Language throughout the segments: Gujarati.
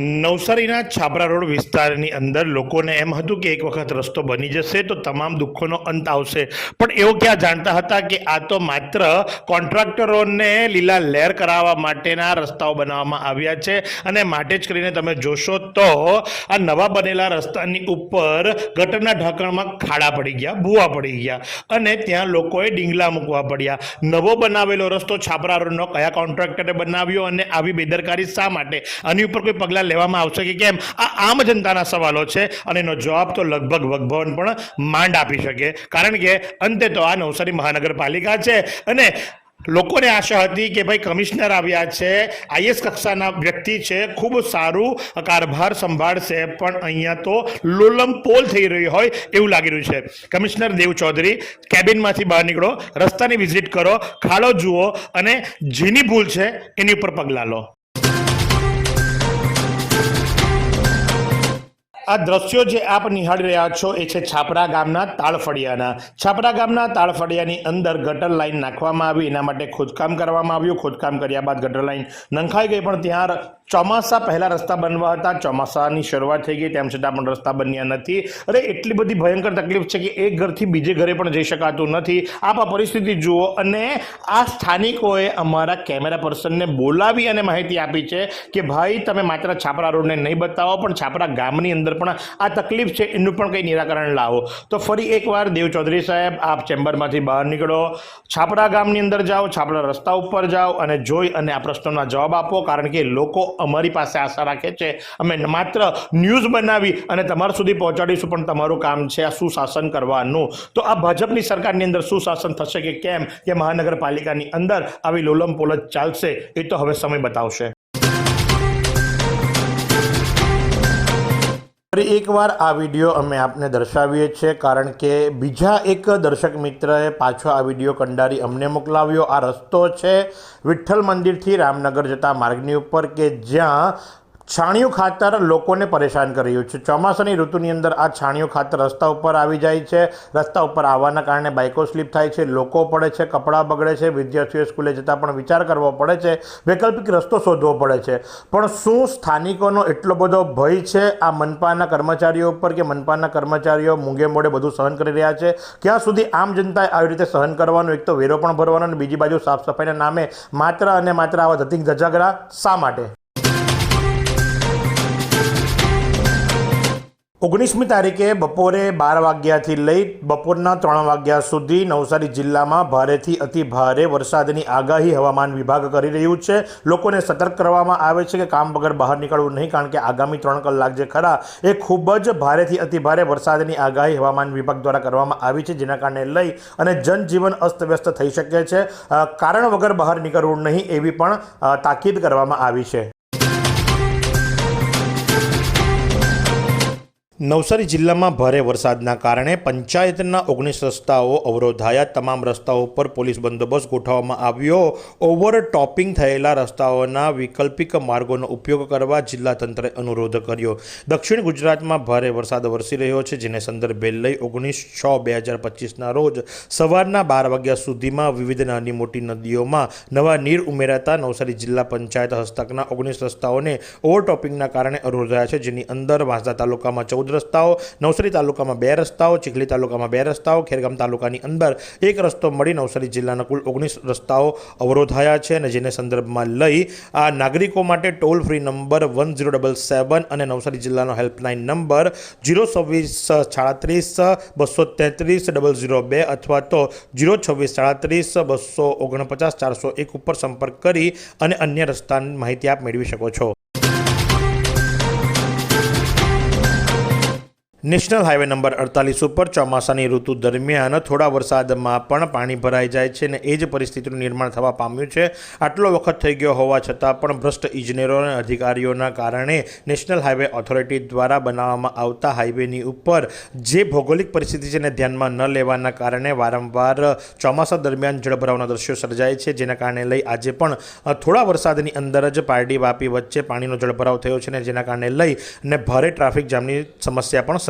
નવસારીના છાપરા રોડ વિસ્તારની અંદર લોકોને એમ હતું કે એક વખત રસ્તો બની જશે તો તમામ દુઃખોનો અંત આવશે. પણ એવું ક્યાં જાણતા હતા કે આ તો માત્ર કોન્ટ્રાક્ટરોને લીલા લહેર કરાવવા માટેના રસ્તાઓ બનાવવામાં આવ્યા છે અને માટે જ કરીને તમે જોશો તો આ નવા બનેલા રસ્તાની ઉપર ગટરના ઢાંકણમાં ખાડા પડી ગયા, ભૂવા પડી ગયા અને ત્યાં લોકોએ ડીંગલા મૂકવા પડ્યા. નવો બનાવેલો રસ્તો છાપરા રોડનો કયા કોન્ટ્રાક્ટરે બનાવ્યો અને આવી બેદરકારી શા માટે? આની ઉપર કોઈ પગલાં લેવામાં આવશે કે કેમ? આ આમ જનતાના સવાલો છે અને એનો જવાબ તો લગભગ વગભવન પણ માંડ આપી શકે. કારણ કે અંતે તો આ નવસારી મહાનગરપાલિકા છે અને લોકોને આશા હતી કે ભાઈ કમિશનર આવ્યા છે આઈએસ કક્ષાના વ્યક્તિ છે, ખૂબ સારું કારભાર સંભાળશે, પણ અહીંયા તો લોલમ પોલ થઈ રહ્યું હોય એવું લાગી રહ્યું છે. કમિશનર દેવ ચૌધરી, કેબિનમાંથી બહાર નીકળો, રસ્તાની વિઝિટ કરો, ખાડો જુઓ અને જેની ભૂલ છે એની ઉપર પગલાં લો. આ દ્રશ્યો જે આપ નિહાળી રહ્યા છો એ છે છાપરા ગામના તાળફળિયાના. છાપરા ગામના તાળફળિયાની અંદર ગટર લાઈન નાખવામાં આવી. એના માટે ખોદકામ કરવામાં આવ્યું. ખોદકામ કર્યા બાદ ગટર લાઇન નંખાઈ ગઈ, પણ ત્યાં ચોમાસા પહેલાં રસ્તા બનવા હતા. ચોમાસાની શરૂઆત થઈ ગઈ. તેમ છતાં પણ રસ્તા બન્યા નથી. અરે, એટલી બધી ભયંકર તકલીફ છે કે એક ઘરથી બીજે ઘરે પણ જઈ શકાતું નથી. આપ આ પરિસ્થિતિ જુઓ અને આ સ્થાનિકોએ અમારા કેમેરા પર્સનને બોલાવી અને માહિતી આપી છે કે, ભાઈ, તમે માત્ર છાપરા રોડને નહીં બતાવો, પણ છાપરા ગામની અંદર પણ આ તકલીફ છે, એનું પણ કંઈ નિરાકરણ લાવો. તો ફરી એકવાર દેવ ચૌધરી સાહેબ, આપ ચેમ્બરમાંથી બહાર નીકળો. છાપરા ગામની અંદર જાઓ છાપરા રસ્તા ઉપર જાઓ અને જોઈ અને આ પ્રશ્નોના જવાબ આપો, કારણ કે લોકો અમારી પાસે આશા રાખે છે. અમે માત્ર ન્યૂઝ બનાવી અને તમારા સુધી પહોંચાડીશું, પણ તમારું કામ છે આ સુશાસન કરવાનું. તો આ ભાજપની સરકારની અંદર સુશાસન થશે કે કેમ? કે મહાનગરપાલિકાની અંદર આવી લોલમ પોલજ ચાલશે, એ તો હવે સમય બતાવશે. ફરી એકવાર આ વીડિયો અમે આપને દર્શાવીએ છીએ, કારણ કે બીજા એક દર્શક મિત્રએ પાછો આ વીડિયો કંડારી અમને મોકલાવ્યો. આ રસ્તો છે વિઠ્ઠલ મંદિરથી રામનગર જતા માર્ગની ઉપર, કે જ્યાં છાણિયું ખાતર લોકોને પરેશાન કરી રહ્યું છે. ચોમાસાની ઋતુની અંદર આ છાણિયું ખાતર રસ્તા ઉપર આવી જાય છે. રસ્તા ઉપર આવવાના કારણે બાઇકો સ્લીપ થાય છે, લોકો પડે છે, કપડાં બગડે છે, વિદ્યાર્થીઓ સ્કૂલે જતાં પણ વિચાર કરવો પડે છે, વૈકલ્પિક રસ્તો શોધવો પડે છે. પણ શું સ્થાનિકોનો એટલો બધો ભય છે આ મનપાના કર્મચારીઓ ઉપર કે મનપાના કર્મચારીઓ મૂંગે મોડે બધું સહન કરી રહ્યા છે? ક્યાં સુધી આમ જનતાએ આવી રીતે સહન કરવાનું? એક તો વેરો પણ ભરવાનો અને બીજી બાજુ સાફ સફાઈના નામે માત્ર અને માત્ર આવા ધતિંગ ધજાગરા શા માટે? ઓગણીસમી તારીખે બપોરે બાર વાગ્યાથી લઈ બપોરના ત્રણ વાગ્યા સુધી નવસારી જિલ્લામાં ભારેથી અતિ ભારે વરસાદની આગાહી હવામાન વિભાગ કરી રહ્યું છે. લોકોને સતર્ક કરવામાં આવે છે કે કામ વગર બહાર નીકળવું નહીં, કારણ કે આગામી ત્રણ કલાક જે ખરા, એ ખૂબ જ ભારેથી અતિ ભારે વરસાદની આગાહી હવામાન વિભાગ દ્વારા કરવામાં આવી છે, જેના કારણે લઈ અને જનજીવન અસ્તવ્યસ્ત થઈ શકે છે. કારણ વગર બહાર નીકળવું નહીં એવી પણ તાકીદ કરવામાં આવી છે. નવસારી જિલ્લામાં ભારે વરસાદના કારણે પંચાયતના ઓગણીસ રસ્તાઓ અવરોધાયા. તમામ રસ્તાઓ પર પોલીસ બંદોબસ્ત ગોઠવવામાં આવ્યો. ઓવર ટોપિંગ થયેલા રસ્તાઓના વૈકલ્પિક માર્ગોનો ઉપયોગ કરવા જિલ્લા તંત્રે અનુરોધ કર્યો. દક્ષિણ ગુજરાતમાં ભારે વરસાદ વરસી રહ્યો છે, જેને સંદર્ભે લઈ ઓગણીસ છ બે હજાર પચીસના રોજ સવારના બાર વાગ્યા સુધીમાં વિવિધ નાની મોટી નદીઓમાં નવા નીર ઉમેરાતા નવસારી જિલ્લા પંચાયત હસ્તકના ઓગણીસ રસ્તાઓને ઓવરટોપિંગના કારણે અવરોધાયા છે, જેની અંદર વાંસદા તાલુકામાં ચૌદ રસ્તાઓ, નવસારી તાલુકામાં બે રસ્તાઓ, ચીખલી તાલુકામાં બે રસ્તાઓ, ખેરગામ તાલુકાની અંદર એક રસ્તો મળી નવસારી જિલ્લાના કુલ ઓગણીસ રસ્તાઓ અવરોધાયા છે અને જેને સંદર્ભમાં લઈ આ નાગરિકો માટે toll free number one zero double seven અને નવસારી જિલ્લાનો હેલ્પલાઇન નંબર ઝીરો છવ્વીસ સાડત્રીસ બસો તેત્રીસ ડબલ ઝીરો બે અથવા તો જીરો છવ્વીસ સાડત્રીસ બસો ઓગણપચાસ ચારસો એક ઉપર સંપર્ક કરી અને અન્ય રસ્તાની માહિતી આપ મેળવી શકો છો. નેશનલ હાઈવે નંબર અડતાલીસ ઉપર ચોમાસાની ઋતુ દરમિયાન થોડા વરસાદમાં પણ પાણી ભરાઈ જાય છે અને એ જ પરિસ્થિતિનું નિર્માણ થવા પામ્યું છે. આટલો વખત થઈ ગયો હોવા છતાં પણ ભ્રષ્ટ ઇજનેરો અને અધિકારીઓના કારણે નેશનલ હાઈવે ઓથોરિટી દ્વારા બનાવવામાં આવતા હાઈવેની ઉપર જે ભૌગોલિક પરિસ્થિતિ છે એને ધ્યાનમાં ન લેવાના કારણે વારંવાર ચોમાસા દરમિયાન જળભરાવના દ્રશ્યો સર્જાય છે. જેના કારણે લઈ આજે પણ થોડા વરસાદની અંદર જ પારડી વાપી વચ્ચે પાણીનો જળભરાવ થયો છે અને જેના કારણે લઈ અને ભારે ટ્રાફિક જામની સમસ્યા પણ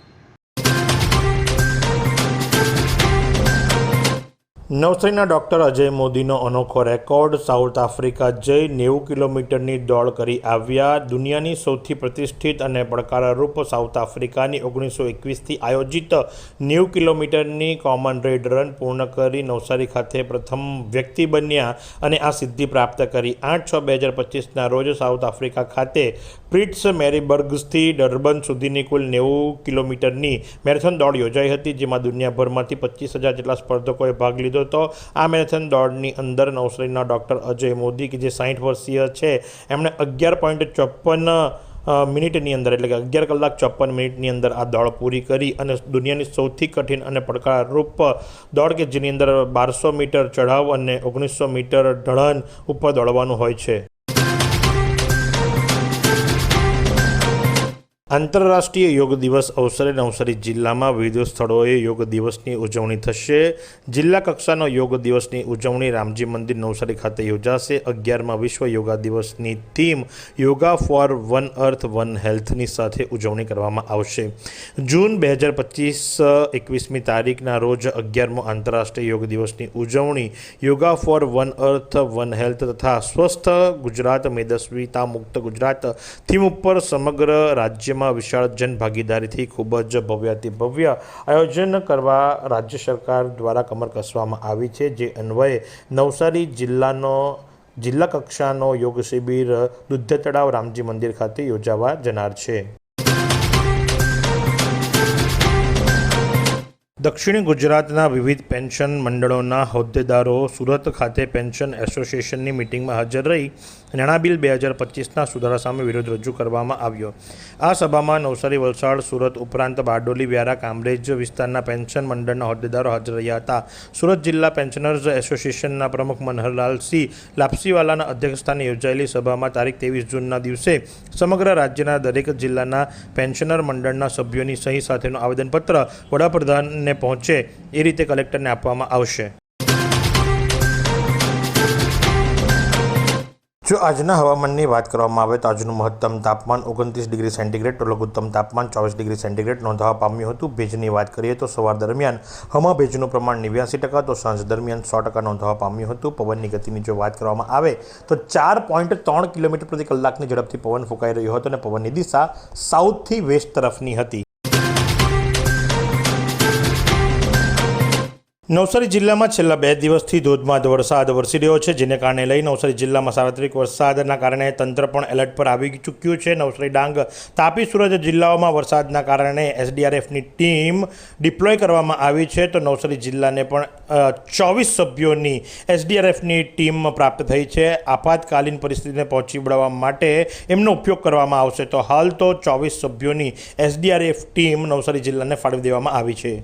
નવસારીના ડૉક્ટર અજય મોદીનો અનોખો રેકોર્ડ. સાઉથ આફ્રિકા જઈ નેવું કિલોમીટરની દોડ કરી આવ્યા. દુનિયાની સૌથી પ્રતિષ્ઠિત અને પડકારરૂપ સાઉથ આફ્રિકાની ઓગણીસો એકવીસથી આયોજિત નેવું કિલોમીટરની કોમન રેડ રન પૂર્ણ કરી નવસારી ખાતે પ્રથમ વ્યક્તિ બન્યા અને આ સિદ્ધિ પ્રાપ્ત કરી. આઠ છ બે હજાર પચીસના રોજ સાઉથ આફ્રિકા ખાતે પ્રિટ્સ મેરીબર્ગ્સથી ડર્બન સુધીની કુલ નેવું કિલોમીટરની મેરેથોન દોડ યોજાઈ હતી, જેમાં દુનિયાભરમાંથી પચીસ હજાર જેટલા સ્પર્ધકોએ ભાગ લીધો હતો. આ મેરેથોન દોડની અંદર નવસારીના ડૉક્ટર અજય મોદી, કે જે સાહીઠ વર્ષીય છે, એમણે અગિયાર પોઈન્ટ ચોપન મિનિટની અંદર, એટલે કે અગિયાર કલાક ચોપન મિનિટની અંદર આ દોડ પૂરી કરી અને દુનિયાની સૌથી કઠિન અને પડકારરૂપ દોડ, કે જેની અંદર બારસો મીટર ચઢાવ અને ઓગણીસો મીટર ઢળન ઉપર દોડવાનું હોય છે. આંતરરાષ્ટ્રીય યોગ દિવસ અવસરે નવસારી જિલ્લામાં વિવિધ સ્થળોએ યોગ દિવસની ઉજવણી થશે. જિલ્લા કક્ષાનો યોગ દિવસની ઉજવણી રામજી મંદિર નવસારી ખાતે યોજાશે. અગિયારમાં વિશ્વ યોગા દિવસની theme yoga for one earth, one હેલ્થની સાથે ઉજવણી કરવામાં આવશે. જૂન બે હજાર પચીસ, એકવીસમી તારીખના રોજ અગિયારમો આંતરરાષ્ટ્રીય યોગ દિવસની ઉજવણી yoga for one earth, one health તથા સ્વસ્થ ગુજરાત, મેદસ્વીતા મુક્ત ગુજરાત થીમ ઉપર સમગ્ર રાજ્યમાં વિશાળ જનભાગીદારીથી ખૂબ જ ભવ્યાતિ ભવ્ય આયોજન કરવા રાજ્ય સરકાર દ્વારા કમર કસવામાં આવી છે. જે અન્વયે નવસારી જિલ્લાનો, જિલ્લા કક્ષાનો યોગ શિબિર દુધ્ધ તળાવ રામજી મંદિર ખાતે યોજાવા જનાર છે. દક્ષિણ ગુજરાતના વિવિધ પેન્શન મંડળોના હોદ્દેદારો સુરત ખાતે પેન્શન એસોસિએશનની મિટિંગમાં હાજર રહી. નાણાં બિલ બે હજાર પચીસના સુધારા સામે વિરોધ રજૂ કરવામાં આવ્યો. આ સભામાં નવસારી, વલસાડ, સુરત ઉપરાંત બારડોલી, વ્યારા, કામરેજ વિસ્તારના પેન્શન મંડળના હોદ્દેદારો હાજર રહ્યા હતા. સુરત જિલ્લા પેન્શનર્સ એસોસિએશનના પ્રમુખ મનહરલાલસિંહ લાપસીવાલાના અધ્યક્ષસ્થાને યોજાયેલી સભામાં તારીખ ત્રેવીસ જૂનના દિવસે સમગ્ર રાજ્યના દરેક જિલ્લાના પેન્શનર મંડળના સભ્યોની સહી સાથેનું આવેદનપત્ર વડાપ્રધાનને પહોંચે એ રીતે કલેક્ટરને આપવામાં આવશે. જો આજના હવામાનની વાત કરવામાં આવે તો આજનું મહત્તમ તાપમાન ઓગણત્રીસ ડિગ્રી સેન્ટીગ્રેડ તો લઘુત્તમ તાપમાન ચોવીસ ડિગ્રી સેન્ટીગ્રેડ નોંધવા પામ્યું હતું. ભેજની વાત કરીએ તો સવાર દરમિયાન હવા ભેજનું પ્રમાણ નેવ્યાસી ટકા, તો સાંજ દરમિયાન સો ટકા નોંધવા પામ્યું હતું. પવનની ગતિની જો વાત કરવામાં આવે તો ચાર પોઈન્ટ ત્રણ કિલોમીટર પ્રતિ કલાકની ઝડપથી પવન ફૂંકાઈ રહ્યો હતો અને પવનની દિશા સાઉથથી વેસ્ટ તરફની હતી. નવસારી જિલ્લામાં છેલ્લા બે દિવસથી ધોધમાર વરસાદ વરસી રહ્યો છે, જેને કારણે લઈ નવસારી જિલ્લામાં સાર્વત્રિક વરસાદના કારણે તંત્ર પણ એલર્ટ પર આવી ચૂક્યું છે. નવસારી ડાંગ, તાપી, સુરત જિલ્લાઓમાં વરસાદના કારણે એસડીઆરએફની ટીમ ડિપ્લોય કરવામાં આવી છે, તો નવસારી જિલ્લાને પણ ચોવીસ સભ્યોની એસડીઆરએફની ટીમ પ્રાપ્ત થઈ છે. આપાતકાલીન પરિસ્થિતિને પહોંચી વળવા માટે એમનો ઉપયોગ કરવામાં આવશે. તો હાલ તો ચોવીસ સભ્યોની એસડીઆરએફ ટીમ નવસારી જિલ્લાને ફાળવી દેવામાં આવી છે.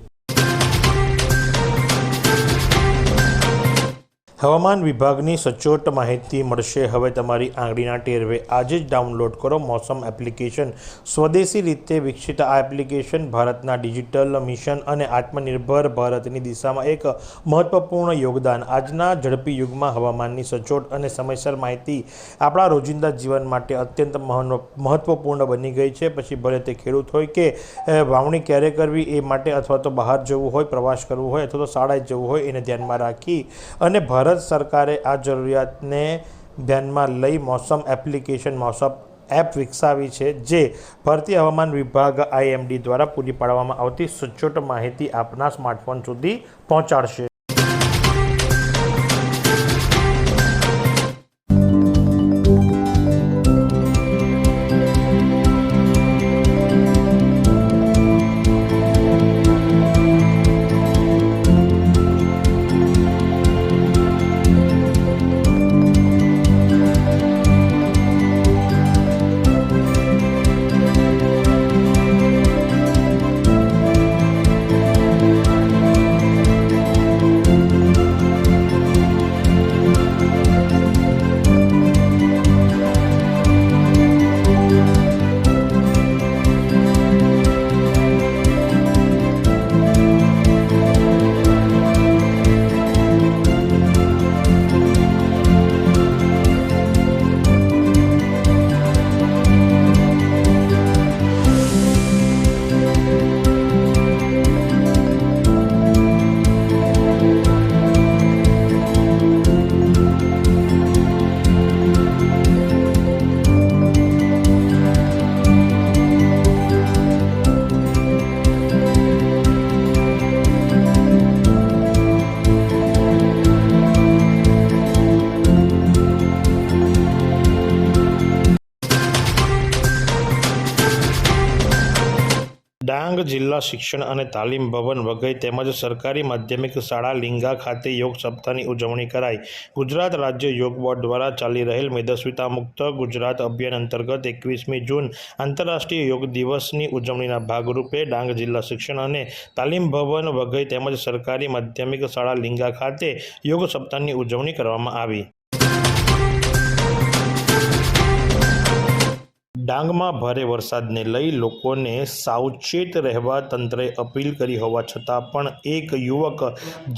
હવામાન વિભાગની સચોટ માહિતી મળશે. હવે તમારી આંગળીના ટેરવે આજે જ ડાઉનલોડ કરો મોસમ એપ્લિકેશન. સ્વદેશી રીતે વિકસિત આ એપ્લિકેશન ભારતના ડિજિટલ મિશન અને આત્મનિર્ભર ભારતની દિશામાં એક મહત્વપૂર્ણ યોગદાન. આજના ઝડપી યુગમાં હવામાનની સચોટ અને સમયસર માહિતી આપણા રોજિંદા જીવન માટે અત્યંત મહત્વપૂર્ણ બની ગઈ છે. પછી ભલે તે ખેડૂત હોય કે વાવણી ક્યારે કરવી એ માટે અથવા તો બહાર જવું હોય, પ્રવાસ કરવો હોય અથવા તો શાળાએ જવું હોય એને ધ્યાનમાં રાખી અને ભારત સરકારે આ જરૂરિયાતને ધ્યાનમાં લઈ મોસમ એપ્લિકેશન, મોસમ એપ વિકસાવી છે, જે ભારતીય હવામાન વિભાગ આઈએમડી દ્વારા પૂરી પાડવામાં આવતી સચોટ માહિતી આપના સ્માર્ટફોન સુધી પહોંચાડશે. ડાંગ જિલ્લા શિક્ષણ અને તાલીમ ભવન વગેરે તેમજ સરકારી માધ્યમિક શાળા લિંગા ખાતે યોગ સપ્તાહની ઉજવણી કરાઈ. ગુજરાત રાજ્ય યોગ બોર્ડ દ્વારા ચાલી રહેલ મેદસ્વીતા મુક્ત ગુજરાત અભિયાન અંતર્ગત એકવીસમી જૂન આંતરરાષ્ટ્રીય યોગ દિવસની ઉજવણીના ભાગરૂપે ડાંગ જિલ્લા શિક્ષણ અને તાલીમ ભવન વગેરે તેમજ સરકારી માધ્યમિક શાળા લિંગા ખાતે યોગ સપ્તાહની ઉજવણી કરવામાં આવી. ડાંગમાં ભારે વરસાદને લઈ લોકોને સાવચેત રહેવા તંત્રએ અપીલ કરી હોવા છતાં પણ એક યુવક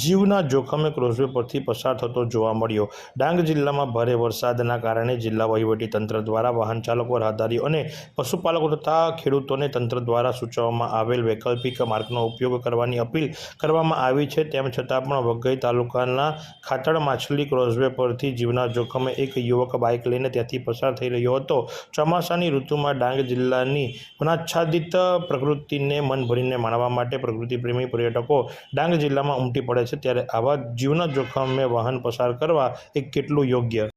જીવના જોખમે ક્રોઝવે પરથી પસાર થતો જોવા મળ્યો. ડાંગ જિલ્લામાં ભારે વરસાદના કારણે જિલ્લા વહીવટી તંત્ર દ્વારા વાહન ચાલકો, રાહદારીઓ અને પશુપાલકો તથા ખેડૂતોને તંત્ર દ્વારા સૂચવવામાં આવેલ વૈકલ્પિક માર્ગનો ઉપયોગ કરવાની અપીલ કરવામાં આવી છે. તેમ છતાં પણ વઘઈ તાલુકાના ખાતળ માછલી ક્રોઝવે પરથી જીવના જોખમે એક યુવક બાઇક લઈને ત્યાંથી પસાર થઈ રહ્યો હતો. ચોમાસાની ઋતુમાં ડાંગ જિલ્લાની વનાચ્છાદિત પ્રકૃતિને મન ભરીને માણવા માટે પ્રકૃતિપ્રેમી પર્યટકો ડાંગ જિલ્લામાં ઉમટી પડે છે. ત્યારે આવા જીવના જોખમે વાહન પસાર કરવા એ કેટલું યોગ્ય?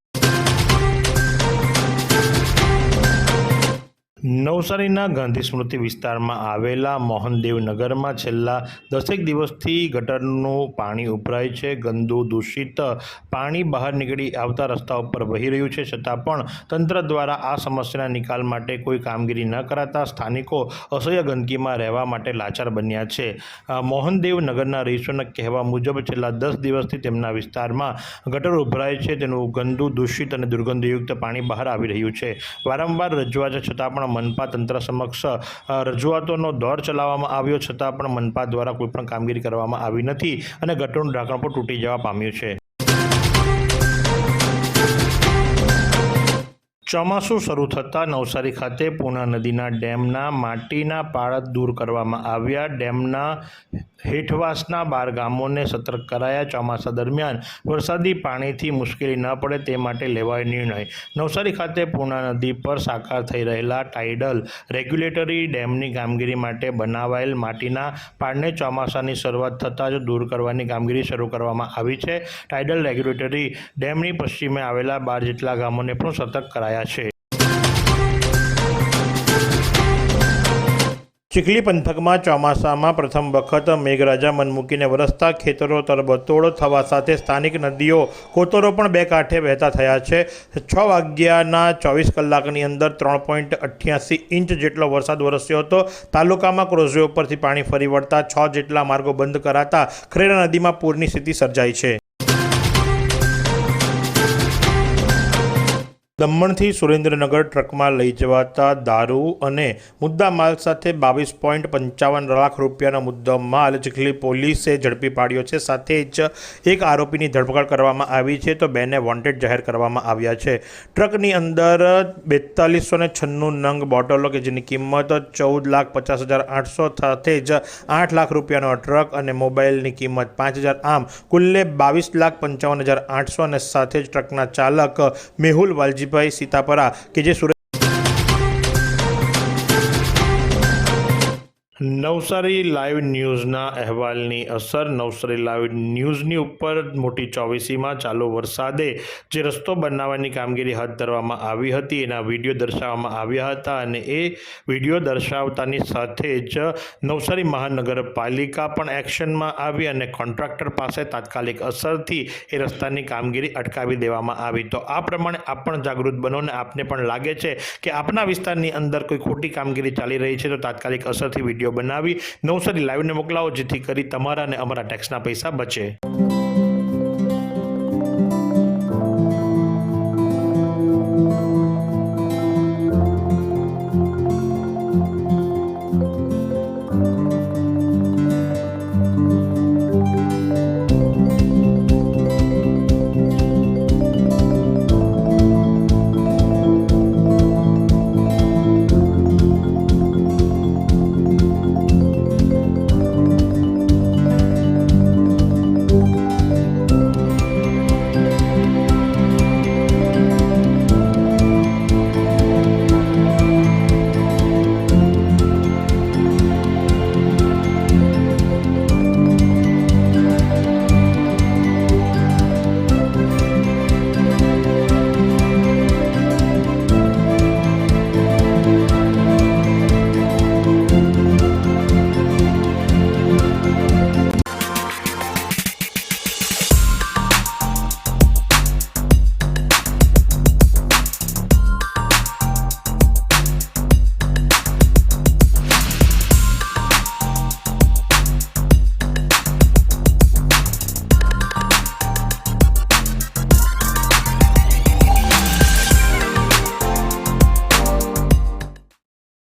નવસારીના ગાંધી સ્મૃતિ વિસ્તારમાં આવેલા મોહનદેવ નગરમાં છેલ્લા દસેક દિવસથી ગટરનું પાણી ઉભરાય છે. ગંદુ દૂષિત પાણી બહાર નીકળી આવતા રસ્તા ઉપર વહી રહ્યું છે. છતાં પણ તંત્ર દ્વારા આ સમસ્યાના નિકાલ માટે કોઈ કામગીરી ન કરાતા સ્થાનિકો અસહ્ય ગંદકીમાં રહેવા માટે લાચાર બન્યા છે. મોહનદેવ નગરના રહીશોના કહેવા મુજબ છેલ્લા દસ દિવસથી તેમના વિસ્તારમાં ગટર ઉભરાય છે. તેનું ગંદુ, દૂષિત અને દુર્ગંધયુક્ત પાણી બહાર આવી રહ્યું છે. વારંવાર રજૂઆત છતાં પણ મનપા તંત્ર સમક્ષ રજૂઆતોનો દોર ચલાવવામાં આવ્યો છતાં પણ મનપા દ્વારા કોઈ પણ કામગીરી કરવામાં આવી નથી અને ગટરનું ઢાંકણ પણ તૂટી જવા પામ્યું છે. ચોમાસું શરૂ થતાં નવસારી ખાતે પૂર્ણા નદીના ડેમના માટીના પાળત દૂર કરવામાં આવ્યા. ડેમના હેઠવાસના બાર ગામોને સતર્ક કરાયા. ચોમાસા દરમિયાન વરસાદી પાણીથી મુશ્કેલી ન પડે તે માટે લેવાયો નિર્ણય. નવસારી ખાતે પૂર્ણા નદી પર સાકાર થઈ રહેલા ટાઇડલ રેગ્યુલેટરી ડેમની કામગીરી માટે બનાવાયેલ માટીના પાળને ચોમાસાની શરૂઆત થતાં જ દૂર કરવાની કામગીરી શરૂ કરવામાં આવી છે. ટાઇડલ રેગ્યુલેટરી ડેમની પશ્ચિમે આવેલા બાર જેટલા ગામોને પણ સતર્ક કરાયા છે. ચીખલી પંથકમાં ચોમાસામાં પ્રથમ વખત મેઘરાજા મનમૂકીને વરસતા ખેતરો તરબતોડ થવા સાથે સ્થાનિક નદીઓ કોતરો પણ બે કાંઠે વહેતા થયા છે. છ વાગ્યાના ચોવીસ કલાકની અંદર ત્રણ પોઈન્ટ અઠ્યાસી ઇંચ જેટલો વરસાદ વરસ્યો હતો. તાલુકામાં ક્રોઝવે ઉપરથી પાણી ફરી વળતા છ જેટલા માર્ગો બંધ કરાતા ખરેડા નદીમાં પૂરની સ્થિતિ સર્જાઈ છે. દમણથી સુરેન્દ્રનગર ટ્રકમાં લઈ જવાતા દારૂ અને મુદ્દા માલ સાથે બાવીસ પોઈન્ટ પંચાવન લાખ રૂપિયાનો મુદ્દો માલ ચીખલી પોલીસે ઝડપી પાડ્યો છે. સાથે જ એક આરોપીની ધરપકડ કરવામાં આવી છે તો બેને વોન્ટેડ જાહેર કરવામાં આવ્યા છે. ટ્રકની અંદર બેતાલીસો ને છન્નું નંગ બોટલો કે જેની કિંમત ચૌદ લાખ પચાસ હજાર આઠસો સાથે જ આઠ લાખ રૂપિયાનો ટ્રક અને મોબાઈલની કિંમત પાંચ હજાર. આમ કુલ્લે બાવીસ લાખ પંચાવન હજાર આઠસો અને સાથે જ ટ્રકના ચાલક મેહુલ વાલજીભાઈ સીતાપરા કે જે સુરત નવસારી લાઈવ ન્યૂઝના અહેવાલની અસર. નવસારી લાઈવ ન્યૂઝની ઉપર મોટી ચોવીસીમાં ચાલુ વરસાદે જે રસ્તો બનાવવાની કામગીરી હાથ ધરવામાં આવી હતી, એના વીડિયો દર્શાવવામાં આવ્યા હતા અને એ વીડિયો દર્શાવતાની સાથે જ નવસારી મહાનગરપાલિકા પણ એક્શનમાં આવી અને કોન્ટ્રાક્ટર પાસે તાત્કાલિક અસરથી એ રસ્તાની કામગીરી અટકાવી દેવામાં આવી. તો આ પ્રમાણે આપ પણ જાગૃત બનો ને આપને પણ લાગે છે કે આપના વિસ્તારની અંદર કોઈ ખોટી કામગીરી ચાલી રહી છે તો તાત્કાલિક અસરથી વીડિયો બનાવી નવસારી લાઈવને મોકલાવો જેથી કરી તમારા અને અમારા ટેક્સના પૈસા બચે.